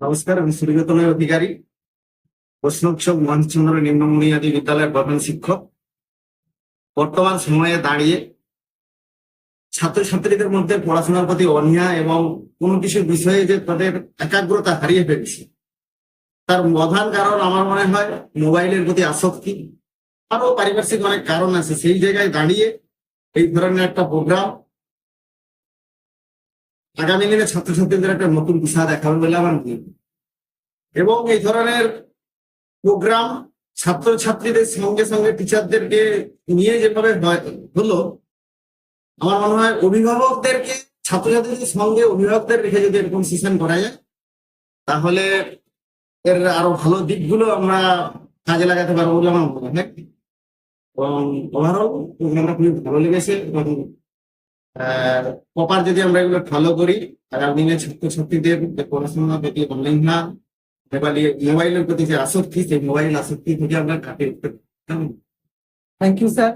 নমস্কার, আমি সূর্যতনের অধিকারী প্রশ্নোৎসব মহেশচন্দ্র নিম্নমুনিয়াদি বিদ্যালয়ের প্রধান শিক্ষক। বর্তমান সময়ে দাঁড়িয়ে ছাত্রছাত্রীদের মধ্যে পড়াশোনার প্রতি অনীহা এবং কোনো কিছু বিষয়ে যে তাদের একাগ্রতা হারিয়ে ফেলছে, তার প্রধান কারণ আমার মনে হয় মোবাইলের প্রতি আসক্তি আরও পারিপার্শ্বিক অনেক কারণ আছে। সেই জায়গায় দাঁড়িয়ে এই ধরনের একটা প্রোগ্রাম আগামী দিনে ছাত্রছাত্রীদের একটা নতুন দিশা দেখাবে বলে আমার মনে। এবং এই ধরনের প্রোগ্রাম ছাত্রছাত্রীদের সঙ্গে সঙ্গে টিচারদেরকে নিয়ে যেভাবে হলো, আমার মনে হয় অভিভাবকদেরকে, ছাত্রছাত্রীদের সঙ্গে অভিভাবকদের রেখে যদি এরকম সেশন করা যায়, তাহলে এর আরও ভালো দিকগুলো আমরা কাজে লাগাতে পারব বলে আমার মনে হয় এবং ওভারঅল প্রোগ্রামটা খুবই ভালো লেগেছে এবং প্রপার যদি আমরা এগুলো ফলো করি আগামী দিনে ছাত্রছাত্রীদের যে পড়াশোনার অনলাইন না নেপালি মোবাইলের প্রতি যে আসক্তি, সেই মোবাইল আসক্তি থেকে আমরা কাটিয়ে উঠতে। Thank you sir